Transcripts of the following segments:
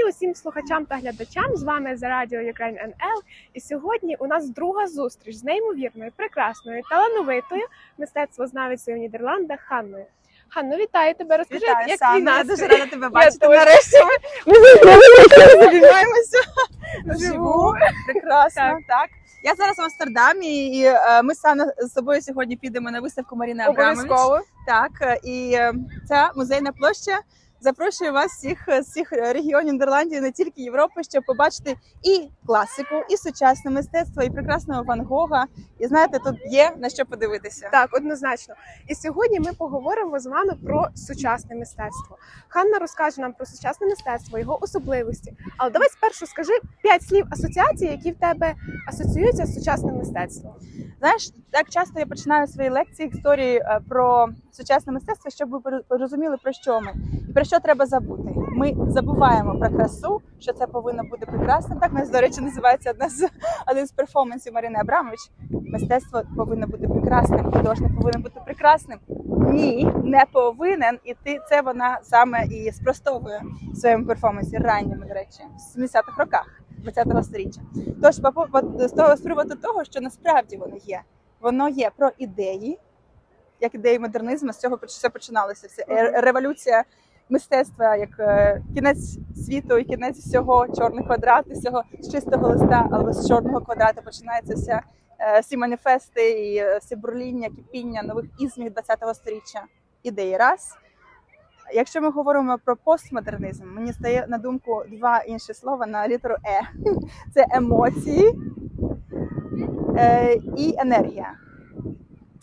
день усім слухачам та глядачам. З вами за радіо Ukraine NL. І сьогодні у нас друга зустріч з неймовірною, прекрасною, талановитою мистецтвознавицею в Нідерландах Ханною. Ханно, вітаю тебе. Розкажи, Вітаю, як твій я дуже рада тебе бачити. Нарешті ми обіймаємося Вживу. вживу. Прекрасно, Так. так. Я зараз в Амстердамі, і е, ми саме з собою сьогодні підемо на виставку Маріни Абрамович. Так, е, і е, ця музейна площа запрошує вас всіх з всіх регіонів Нідерландів, не тільки Європи, щоб побачити і класику, і сучасне мистецтво, і прекрасного Ван Гога. І знаєте, тут є на що подивитися. Так, однозначно. І сьогодні ми поговоримо з вами про сучасне мистецтво. Ханна розкаже нам про сучасне мистецтво, його особливості. Але давай спершу скажи п'ять слів асоціацій, які в тебе асоціюються з сучасним мистецтвом. Знаєш, так часто я починаю свої лекції історії е, про сучасне мистецтво, щоб ви порозуміли про що ми і про що треба забути. Ми забуваємо про красу, що це повинно бути прекрасним. Так нас, до речі, називається одна з один з перформансів Марини Абрамович. Мистецтво повинно бути прекрасним, художник повинен бути прекрасним. Ні, не повинен. І ти це вона саме і спростовує в своєму перформансі ранньому, до речі, в 70-х роках 20-го сторіччя. Тож з того з приводу того, що насправді воно є. Воно є про ідеї, як ідеї модернизму. З цього все починалося. Вся е- революція мистецтва, як е, кінець світу і кінець всього чорний квадрат, і всього з чистого листа, або з чорного квадрата починається вся е, всі маніфести і е, всі бурління, кипіння нових ізмів 20-го сторіччя. Ідеї раз. Якщо ми говоримо про постмодернизм, мені стає на думку два інші слова на літеру Е: це емоції е, і енергія.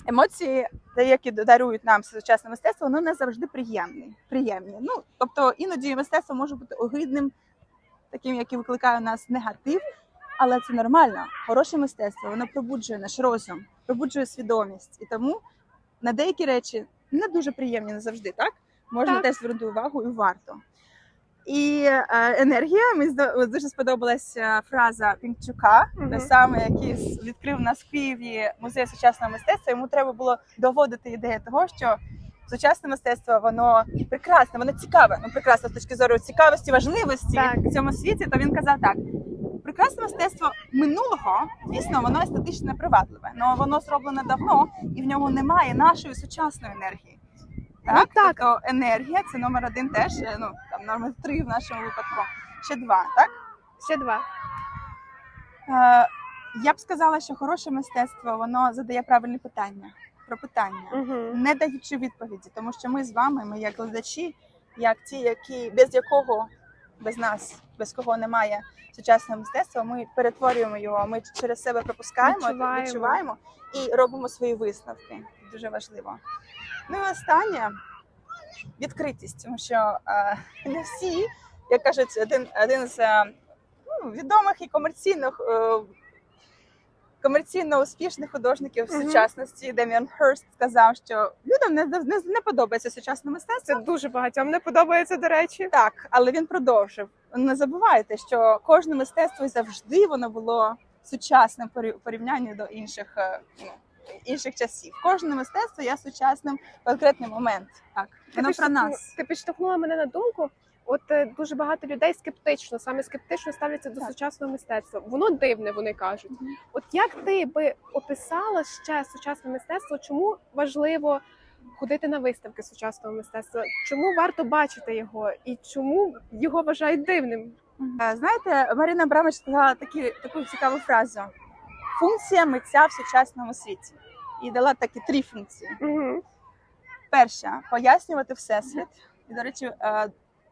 Емоції, які дарують нам сучасне мистецтво, воно не завжди приємні. приємні. Ну, тобто іноді мистецтво може бути огидним, таким, яке викликає у нас негатив, але це нормально. Хороше мистецтво воно пробуджує наш розум, пробуджує свідомість. І тому на деякі речі не дуже приємні не завжди, так? Можна Так. теж звернути увагу і варто. І е, енергія мені дуже сподобалася фраза Пінчука, Мгм. те саме, який відкрив нас в Києві музей сучасного мистецтва. Йому треба було доводити ідею того, що сучасне мистецтво воно прекрасне, воно цікаве. Ну прекрасне з точки зору цікавості, важливості Так. в цьому світі. То він казав так: прекрасне мистецтво минулого, звісно, воно естетично привабливе, але воно зроблене давно, і в нього немає нашої сучасної енергії. Так, Ну, так. тобто енергія це номер один теж, е, ну там номер три в нашому випадку. Ще два, так? Ще два. Е, я б сказала, що хороше мистецтво воно задає правильні питання про питання, Угу. не даючи відповіді, тому що ми з вами, ми як глядачі, як ті, які без якого без нас, без кого немає сучасного мистецтва, ми перетворюємо його. Ми через себе пропускаємо, Відчуваємо. відчуваємо і робимо свої висновки. Дуже важливо. Ну і останнє відкритість, тому що е, не всі, як кажуть, один, один з е, ну, відомих і комерційних. е, Комерційно успішних художників Мгм. сучасності Деміан Херст сказав, що людям не, не, не подобається сучасне мистецтво. Це дуже багатьом не подобається, до речі. Так, але він продовжив. Не забувайте, що кожне мистецтво завжди воно було сучасним порі- порівнянні до інших, ну, інших часів. Кожне мистецтво є сучасним конкретний момент. Так, воно про нас. Ти підштовхнула мене на думку. От е, дуже багато людей скептично, саме скептично ставляться до Так. сучасного мистецтва. Воно дивне, вони кажуть. Мгм. От як ти би описала ще сучасне мистецтво? Чому важливо ходити на виставки сучасного мистецтва? Чому варто бачити його? І чому його вважають дивним? Е, Знаєте, Марина Абрамович сказала такі, таку цікаву фразу: функція митця в сучасному світі. І дала такі три функції. Угу. Перша пояснювати всесвіт. І, до речі, е,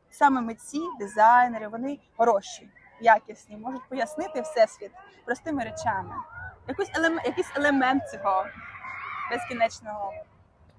саме митці, дизайнери, вони хороші, якісні, можуть пояснити всесвіт простими речами. Якийсь елемент, якийсь елемент цього безкінечного,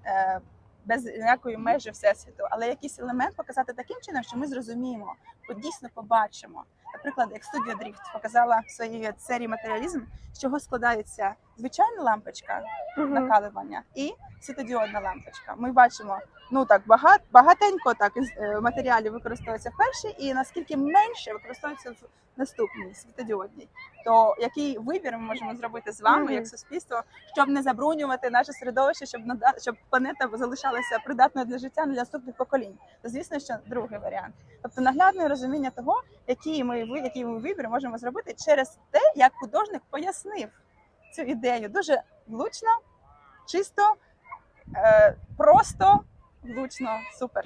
е, без ніякої межі всесвіту, але якийсь елемент показати таким чином, що ми зрозуміємо, дійсно побачимо. Наприклад, як студія Дріфт показала в своїй серії матеріалізм, з чого складається звичайна лампочка Мгм. накалювання і світодіодна лампочка. Ми бачимо, ну так багато багатенько так е, матеріалів використовується в першій, і наскільки менше використовується в наступній світодіодній. То який вибір ми можемо зробити з вами Мгм. як суспільство, щоб не забруднювати наше середовище, щоб нада- щоб планета залишалася придатною для життя для наступних поколінь? То звісно, що другий варіант. Тобто наглядне розуміння того, який ми який ми вибір можемо зробити через те, як художник пояснив цю ідею дуже влучно, чисто, е, просто, влучно, супер.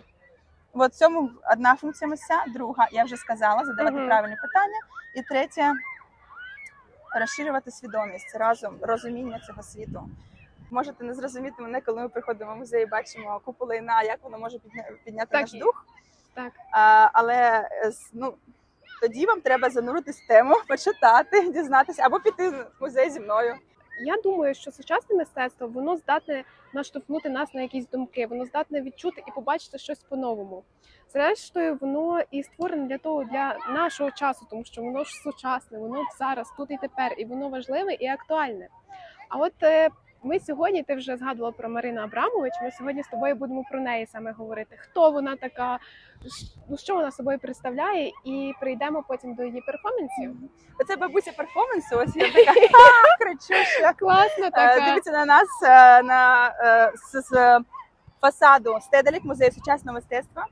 От в цьому одна функція місця, друга, я вже сказала, задавати Мгм. правильні питання. І третє розширювати свідомість разом, розуміння цього світу. Можете не зрозуміти мене, коли ми приходимо в музей, і бачимо купу лайна, як воно може підняти Так наш дух. Так. А, але е, ну, тоді вам треба зануритись в тему, почитати, дізнатися або піти в музей зі мною. Я думаю, що сучасне мистецтво воно здатне наштовхнути нас на якісь думки, воно здатне відчути і побачити щось по-новому. Зрештою, воно і створене для того для нашого часу, тому що воно ж сучасне, воно зараз, тут і тепер, і воно важливе і актуальне. А от е, ми сьогодні, ти вже згадувала про Марину Абрамович. Ми сьогодні з тобою будемо про неї саме говорити. Хто вона така, ну що вона собою представляє, і прийдемо потім до її перформансів. Оце бабуся перформансу, ось я така «Ха, кричуща. Класно Е, така. Дивіться на нас е, на е, з, з фасаду Стеделік музею сучасного мистецтва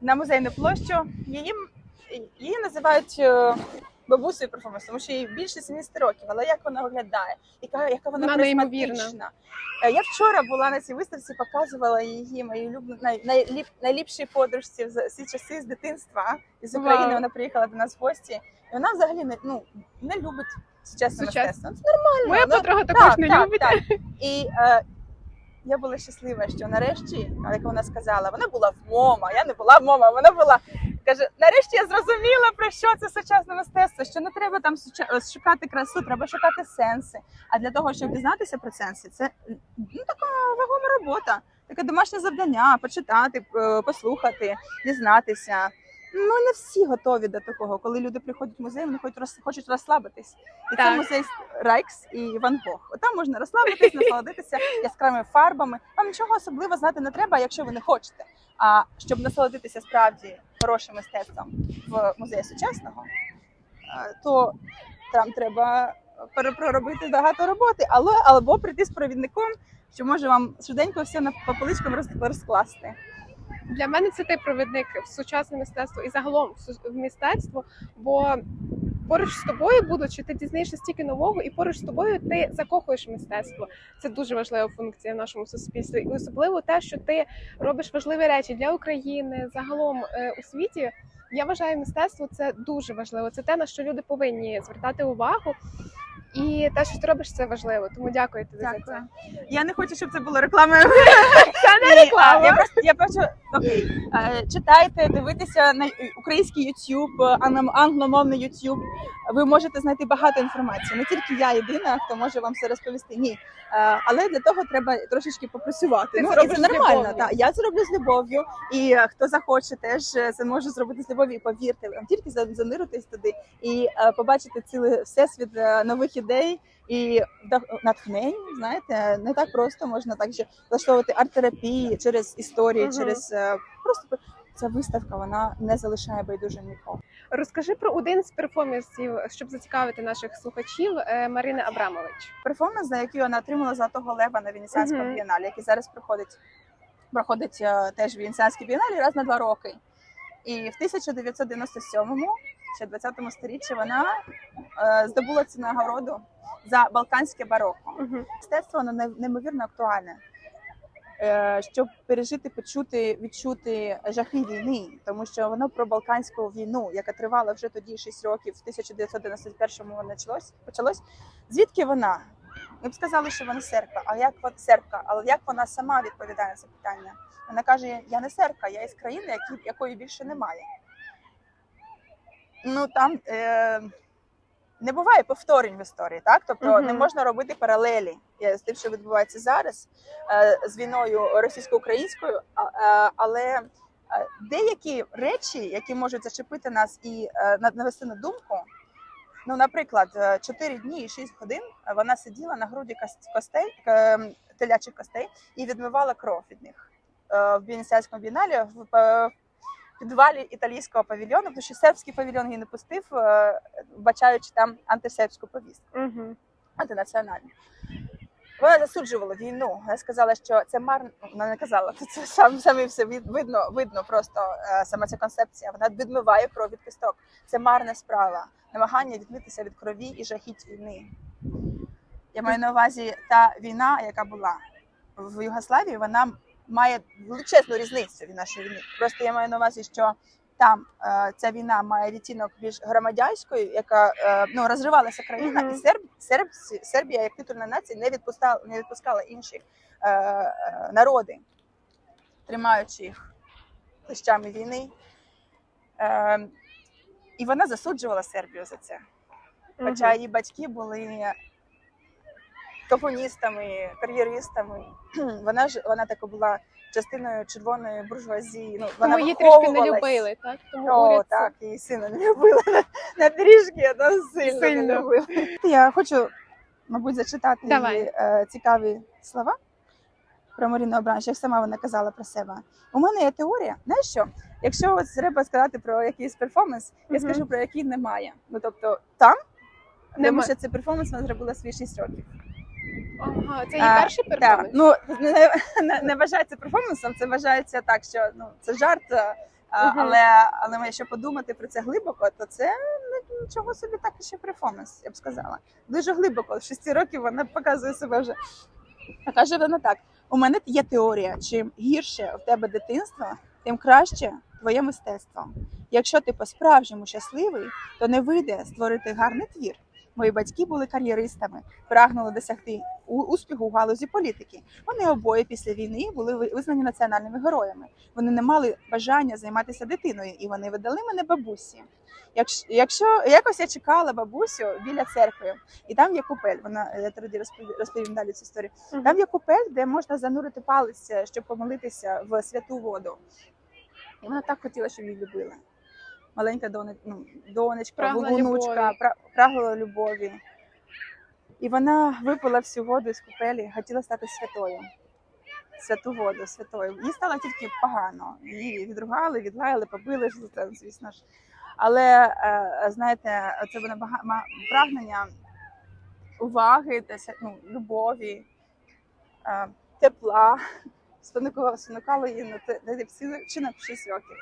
на музейну площу. Її, її називають бабусею перформансу, тому що їй більше 70 років. Але як вона виглядає, яка, яка вона, Вона харизматична. Е, Я вчора була на цій виставці, показувала її моїй улюбленій най, найліп, найліпшій подружці з ці часи з дитинства із України. Вау. Вона приїхала до нас в гості, і вона взагалі не ну не любить сучасне мистецтво. Це нормально. Моя подруга також не так, любить. Так. І е, я була щаслива, що нарешті, як вона сказала, вона була в МОМА, я не була в МОМА, вона була. Каже, нарешті я зрозуміла про що це сучасне мистецтво. Що не треба там шукати красу, треба шукати сенси. А для того, щоб дізнатися про сенси, це ну, така вагома робота, таке домашнє завдання почитати, е, послухати, дізнатися. Ну не всі готові до такого. Коли люди приходять в музей, вони хочуть роз- хочуть розслабитись. І це Так. музей Райкс і Ван Гог. От Там можна розслабитись, насолодитися яскравими фарбами. Вам нічого особливо знати не треба, якщо ви не хочете. А щоб насолодитися справді хорошим мистецтвом в музеї сучасного, е, то там треба пере- проробити багато роботи, але або прийти з провідником, що може вам швиденько все на по поличкам роз- розкласти. Для мене це ти провідник в сучасне мистецтво і загалом в мистецтво, бо поруч з тобою, будучи, ти дізнаєшся стільки нового, і поруч з тобою ти закохуєш мистецтво. Це дуже важлива функція в нашому суспільстві, і особливо те, що ти робиш важливі речі для України, загалом е, у світі. Я вважаю, мистецтво це дуже важливо. Це те, на що люди повинні звертати увагу. І те, що ти робиш, це важливо. Тому дякую тобі за це. Я не хочу, щоб це було рекламою. Це не реклама. Я просто я просто окей. Читайте, дивитеся на український YouTube, ан- англомовний YouTube. Ви можете знайти багато інформації. Не тільки я єдина, хто може вам все розповісти. Ні. Але для того треба трошечки попрацювати. Ну це і це нормально. Так, я це роблю з любов'ю. І е, хто захоче, теж це може зробити з любов'ю. І повірте, тільки за- заниритись туди і е, побачити цілий всесвіт е, нових ідей. І вдох- натхнень, знаєте, не так просто можна так ще влаштовувати арт-терапії через історії, Мгм. через е, просто ця виставка вона не залишає байдужим нікого. Розкажи про один з перформансів, щоб зацікавити наших слухачів е, Марини Абрамович. Перформанс, за який вона отримала золотого лева на Венеціанському Мгм. бієналі, який зараз проходить, проходить е, теж в Венеціанській бієналі раз на два роки. І в 1997-му, ще 20-му сторіччі, вона е, здобула цю нагороду за балканське бароко. мистецтво воно неймовірно актуальне. Е, Щоб пережити, почути, відчути жахи війни, тому що воно про Балканську війну, яка тривала вже тоді 6 років, в 1991-му воно почалось. почалось. Звідки вона? Ми б сказали, що вона сербка, а як вона сербка, але як вона сама відповідає на це питання? Вона каже: Я не сербка, я із країни, якої більше немає. Ну там е, не буває повторень в історії, так? Тобто Мгм. не можна робити паралелі е, з тим, що відбувається зараз е, з війною російсько-українською, е, але е, деякі речі, які можуть зачепити нас і е, навести на думку, Ну, наприклад, е, 4 дні і 6 годин вона сиділа на груді костей, телячих костей і відмивала кров від них в Венеціанському біналі в підвалі італійського павільйону, тому що сербський павільйон її не пустив, е, вбачаючи там антисербську повістку Угу. антинаціональну. Вона засуджувала війну. Вона сказала, що це марно. Вона не казала, це сам самі все видно, видно просто е, сама ця концепція. Вона відмиває кров від кісток. Це марна справа, намагання відмитися від крові і жахіть війни. Я маю на увазі та війна, яка була в Югославії, вона має величезну різницю від нашої війни. Просто я маю на увазі, що там е, ця війна має відтінок більш громадянської, яка е, ну розривалася країна, Мгм. і Серб, Серб, Сербія як титульна нація не відпускала, не відпускала інші е, е, народи, тримаючи їх плещами війни. Е, і вона засуджувала Сербію за це. Хоча її батьки були комуністами, кар'єристами. Вона ж вона така була частиною червоної буржуазії. Ну вона Тому її трішки не любили, так? Тому О, уряд так, її сина не любили на трішки, а сильно, Сильно. не любили. Я хочу, мабуть, зачитати Давай. її е, цікаві слова про Маріну Обранч, як сама вона казала про себе. У мене є теорія, знаєш що? Якщо от треба сказати про якийсь перформанс, я Мгм. скажу про який немає. Ну тобто там, тому що цей перформанс вона зробила свої 6 років. Ага, це її перший перформанс? ну не, не, не вважається перформансом, це вважається так, що ну це жарт. а, Мгм. Але але якщо подумати про це глибоко, то це ну, нічого собі так ще перформанс, я б сказала. Дуже глибоко. В шести років вона показує себе вже. А каже вона так: у мене є теорія: чим гірше в тебе дитинство, тим краще твоє мистецтво. Якщо ти по-справжньому щасливий, то не вийде створити гарний твір. Мої батьки були кар'єристами, прагнули досягти успіху у галузі політики. Вони обоє після війни були визнані національними героями. Вони не мали бажання займатися дитиною, і вони видали мене бабусі. Якщо, якось я чекала бабусю біля церкви, і там є купель. Вона я тоді розповім, розповім далі цю історію. Там є купель, де можна занурити палець, щоб помолитися в святу воду. І вона так хотіла, щоб її любили. Маленька доне, ну, донечка, Прагла внучка, любові. прагла любові. І вона випила всю воду з купелі, хотіла стати святою. Святу воду, святою. Їй стало тільки погано. Її відругали, відлаяли, побили, ж, звісно ж. Але е, знаєте, це було бага- прагнення уваги, ну, любові, е, тепла. Спонукало, спонукало її на те в 6 років.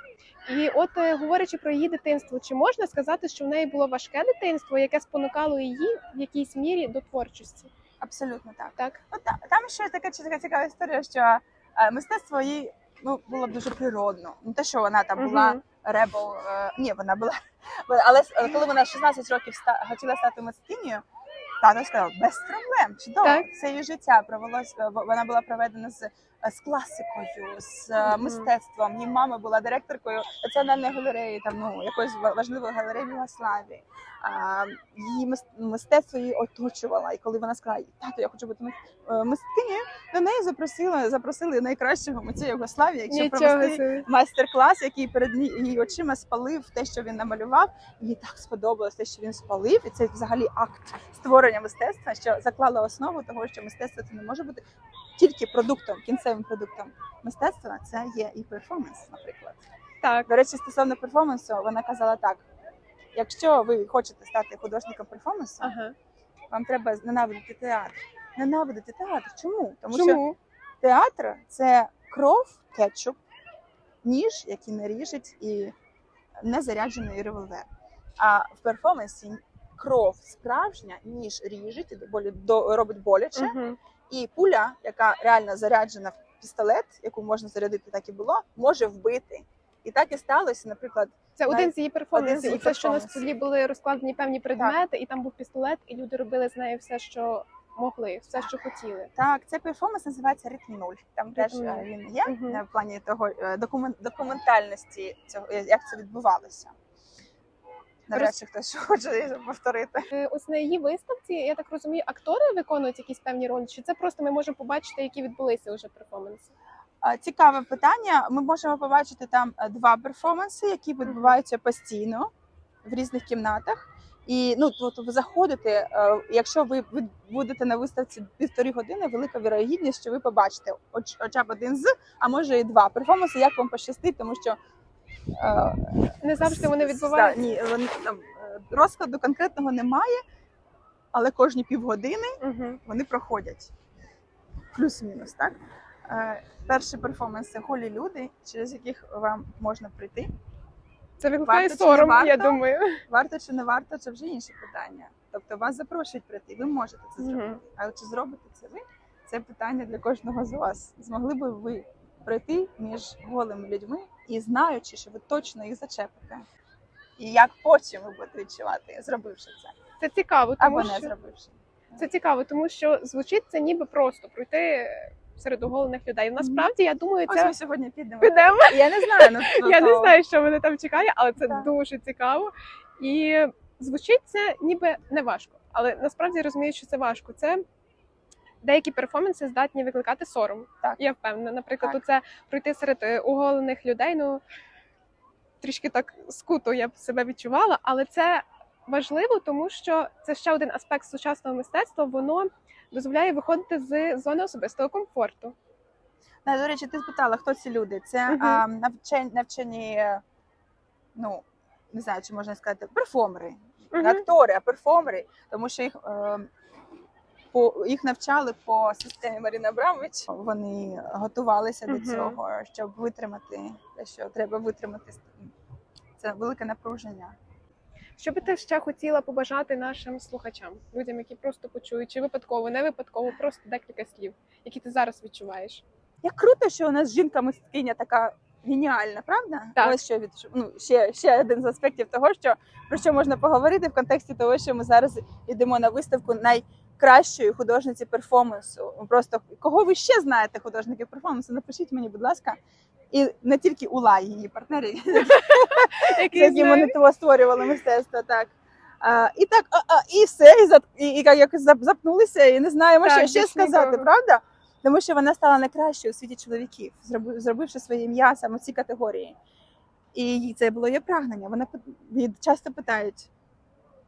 І от е, говорячи про її дитинство, чи можна сказати, що в неї було важке дитинство, яке спонукало її в якійсь мірі до творчості? Абсолютно так. Так, та, там ще така така цікава історія, що е, мистецтво їй ну, було дуже природно. Не те, що вона там була ребел. Е, ні, вона була. Але коли вона в 16 років ста, хотіла стати мисткинею, тато сказав, без проблем, чудово. Так. Все її життя провелось, е, вона була проведена з, е, з класикою, з mm -hmm. мистецтвом. Її мама була директоркою національної галереї, там ну якоїсь ва- важливої галереї в Югославії. Її мис- мистецтво її оточувало. І коли вона сказала, тато, я хочу бути мис- мисткинею, до неї запросили, запросили найкращого митця Югославії, якщо нічого провести собі. майстер-клас, який перед ні- її очима спалив те, що він намалював. Їй так сподобалось те, що він спалив, і це взагалі акт створення мистецтва, що заклало основу того, що мистецтво це не може бути тільки продуктом, кінцевим продуктом. Мистецтва це є і перформанс, наприклад. Так, До речі, стосовно перформансу, вона казала так: якщо ви хочете стати художником перформансу, ага. вам треба ненавидити театр. Ненавидити театр. Чому? Тому що театр це кров, кетчуп, ніж, який не ріжуть, і незаряджений револьвер. А в перформансі кров справжня, ніж ріжить, і робить боляче, Мгм. і пуля, яка реально заряджена в пістолет, яку можна зарядити, так і було, може вбити. І так і сталося, наприклад, Це Навіть один з її перформансів. її Оце, що на столі були розкладені певні предмети, і там був пістолет, і люди робили з нею все, що могли, все, що хотіли. Так, цей перформанс називається Ритм нуль. Там теж «Ритм е, нуль». він є Мгм. е, в плані того е, документ, документальності цього, е, як це відбувалося. Навряд чи хтось хоче повторити. Е, Ось на її виставці, я так розумію, актори виконують якісь певні ролі, чи це просто ми можемо побачити, які відбулися вже перформанси? А, Цікаве питання. Ми можемо побачити там е, два перформанси, які відбуваються постійно в різних кімнатах. І ну то, то ви заходите. е, Якщо ви, будете на виставці півтори години, велика вірогідність, що ви побачите хоч, хоча б один з, а може і два перформанси, як вам пощастить, тому що е, Не завжди вони відбуваються. да, ні, вони там е, розкладу конкретного немає, але кожні півгодини Угу. вони проходять. Плюс-мінус, так? Е, перший перформанс голі люди, через яких вам можна прийти. Це викликає Варто сором, варто? я думаю. Варто чи не варто, це вже інше питання. Тобто вас запрошують прийти, ви можете це зробити. А от чи зробите це ви? Це питання для кожного з вас. Змогли би ви пройти між голими людьми і знаючи, що ви точно їх зачепите. І як потім ви будете відчувати, зробивши це, Це цікаво, тому або не зробивши. це цікаво, тому що звучить це ніби просто пройти серед оголених людей. Насправді, я думаю, Ось це ми сьогодні підемо. підемо. Я не знаю, ну Я не знаю, що мене там чекає, але це Так. дуже цікаво. І звучить це ніби не важко. Але насправді я розумію, що це важко. Це деякі перформанси здатні викликати сором. Так. Я впевнена. Наприклад, Так. це пройти серед е, оголених людей. Ну трішки так скуто я б себе відчувала, але це важливо, тому що це ще один аспект сучасного мистецтва. Воно дозволяє виходити з зони особистого комфорту. Да, до речі, ти спитала, хто ці люди? Це Мгм. а, навчені, навчені, е, ну не знаю, чи можна сказати, перформери, не актори, а перформери, тому що їх. Е, по їх навчали по системі Марина Абрамович. Вони готувалися Мгм. до цього, щоб витримати те, що треба витримати. Це велике напруження. Що би ти ще хотіла побажати нашим слухачам, людям, які просто почують, чи випадково, не випадково, просто декілька слів, які ти зараз відчуваєш? Як круто, що у нас жінка мисткиня така геніальна, правда? Так. Ось що від ну, ще, ще один з аспектів того, що про що можна поговорити в контексті того, що ми зараз йдемо на виставку найкращої художниці перформансу. Просто кого ви ще знаєте художників перформансу? Напишіть мені, будь ласка. І не тільки Ула, її партнери, з Які вони того створювали мистецтво. Так. А, і так, а, а, і все, і, і, і якось запнулися, і не знаємо, Так, що ще сказати, нікого. правда? Тому що вона стала найкращою у світі чоловіків, зробивши своє ім'я саме в цій категорії. І їй це було її прагнення. Вона її часто питають,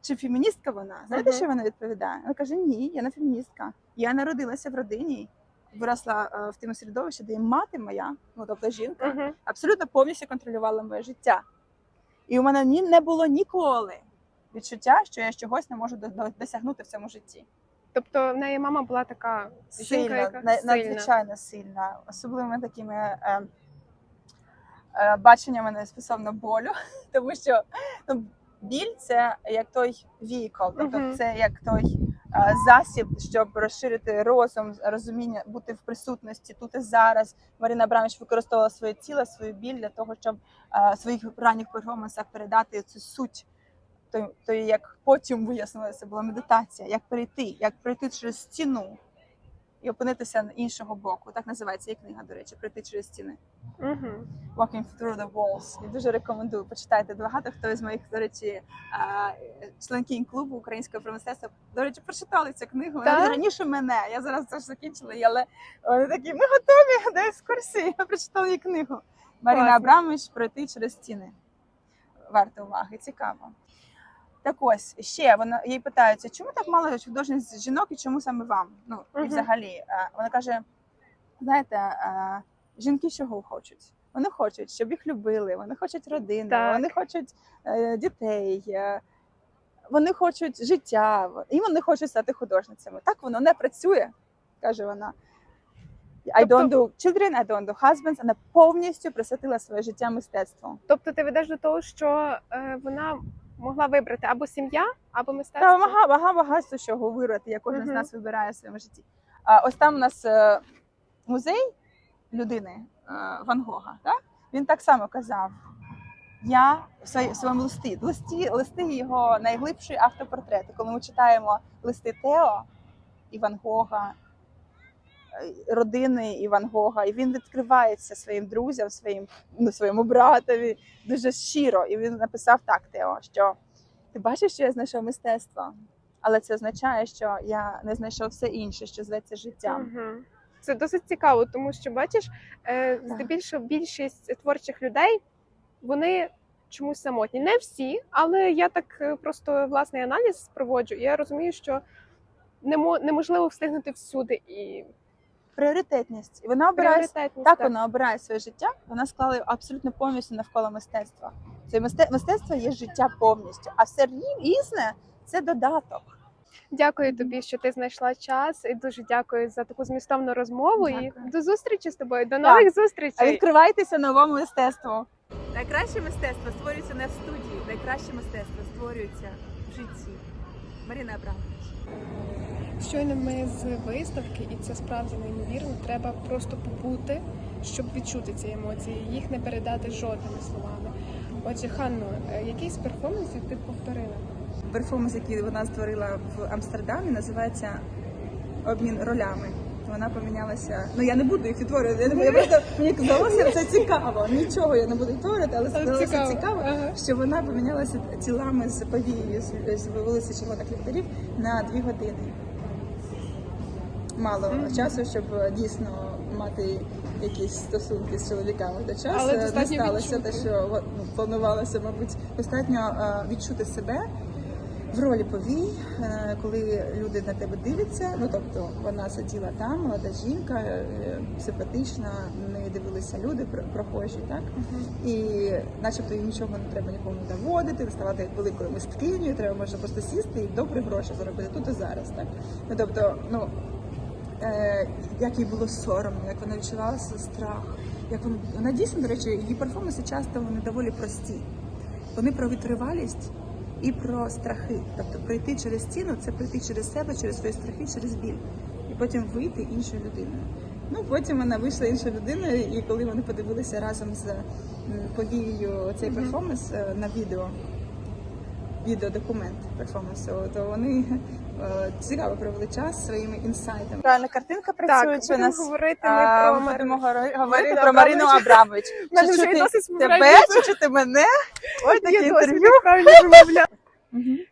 чи феміністка вона? Знаєте, Мгм. що вона відповідає? Вона каже: Ні, я не феміністка. Я народилася в родині, виросла е, в тому середовищі, де і мати моя, ну тобто жінка, Угу. абсолютно повністю контролювала моє життя. І у мене ні, не було ніколи відчуття, що я чогось не можу до- до- досягнути в цьому житті. Тобто в неї мама була така жінка, яка на- сильна. надзвичайно сильна, особливими такими е, е, баченнями не стосовно болю, тому що ну, біль це як той вікол, тобто Мгм. це як той засіб, щоб розширити розум, розуміння, бути в присутності тут і зараз. Марина Абрамович використовувала своє тіло, свою біль для того, щоб е, в своїх ранніх перформансах передати цю суть. То, то як потім вияснилося, була медитація, як перейти, як пройти через стіну і опинитися з іншого боку. Так називається і книга, до речі, пройти через стіни. Угу. Walking through the walls. Я дуже рекомендую. Почитайте багато хто із моїх, до речі, а, членкінь клубу українського промистецтва. До речі, прочитали цю книгу. Вона раніше мене. Я зараз теж закінчила, але вони такі, ми готові до екскурсії. Я прочитала її книгу. Марина Абрамович пройти через стіни. Варто уваги, цікаво. Так ось ще вона їй питаються, чому так мало художниць жінок і чому саме вам? Ну і взагалі, е, вона каже: знаєте, е, жінки чого хочуть? Вони хочуть, щоб їх любили, вони хочуть родини, Так. вони хочуть е, дітей, вони хочуть життя, і вони хочуть стати художницями. Так воно не працює, каже вона. I Тобто- don't do children, I don't do husbands. Вона повністю присвятила своє життя мистецтву. Тобто ти ведеш до того, що е, вона могла вибрати або сім'я, або мистецтво. Та вага, вага, багатство чого вибрати, як кожен з Мгм. нас вибирає в своєму житті. А ось там у нас е, музей людини е, Ван Гога. Так? Він так само казав. Я в своєму листі, листі, листи його найглибші автопортрети. Коли ми читаємо листи Тео і Ван Гога, родини і Ван Гога, і він відкривається своїм друзям, своїм ну, своєму братові дуже щиро. І він написав так, Тео, що ти бачиш, що я знайшов мистецтво, але це означає, що я не знайшов все інше, що зветься життям. Це досить цікаво, тому що бачиш, е, здебільшого більшість творчих людей вони чомусь самотні. Не всі, але я так е, просто власний аналіз проводжу. І я розумію, що немо- неможливо встигнути всюди і Пріоритетність. І вона обирає пріоритетність. так, вона обирає своє життя. Вона склала абсолютно повністю навколо мистецтва. Це мистецтво є життя повністю, а все різне це додаток. Дякую тобі, що ти знайшла час, і дуже дякую за таку змістовну розмову. Дякую. І до зустрічі з тобою. До нових А зустрічей. відкривайтеся новому мистецтву. Найкраще мистецтво створюється не в студії. Найкраще мистецтво створюється в житті. Марина Абрамович. Щойно ми з виставки, і це справді неймовірно. Треба просто побути, щоб відчути ці емоції. Їх не передати жодними словами. Отже, Ханно, е, якийсь перформанс ти повторила? Перформанс, який вона створила в Амстердамі, називається обмін ролями. Вона помінялася. Ну я не буду їх відтворювати. Я, не буду, я просто мені здалося це цікаво. Нічого я не буду відтворювати, але здалося цікаво, Ага. що вона помінялася тілами з повією з, з вулиці Червоних ліхтарів на дві години. Мало часу, щоб е, дійсно мати якісь стосунки з чоловіками до часу. Але не сталося те, що ну, планувалося, мабуть, достатньо е, відчути себе в ролі повій, е, коли люди на тебе дивляться. Ну тобто вона сиділа там, молода жінка, е, симпатична, на неї дивилися люди, прохожі, так і начебто їй нічого не треба нікому доводити, ставати великою мисткинею, треба можна просто сісти і добрі гроші заробити тут і зараз. Так ну тобто, ну е, як їй було соромно, як вона відчувала страх. Як вона, вона дійсно, до речі, її перформанси часто вони доволі прості. Вони про витривалість і про страхи. Тобто пройти через стіну це пройти через себе, через свої страхи, через біль. І потім вийти іншою людиною. Ну потім вона вийшла іншою людиною, і коли вони подивилися разом з м, повією цей перформанс е, на відео, відеодокумент перформансу, то вони е, цікаво провели час своїми інсайтами. Правильно, картинка Так, будемо говорити ми а, про будемо Марину. говорити Марину про Марину Абрамович. Чи чути тебе, чи чути мене? Ой, таке інтерв'ю.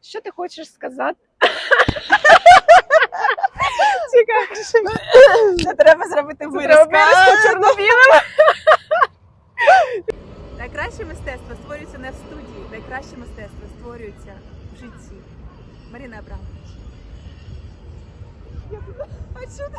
Що ти хочеш сказати? Цікаво. Це треба зробити вирізку чорно-білим. Найкраще мистецтво створюється не в студії. Найкраще мистецтво створюється в житті. Марина Абрамович. А що ти?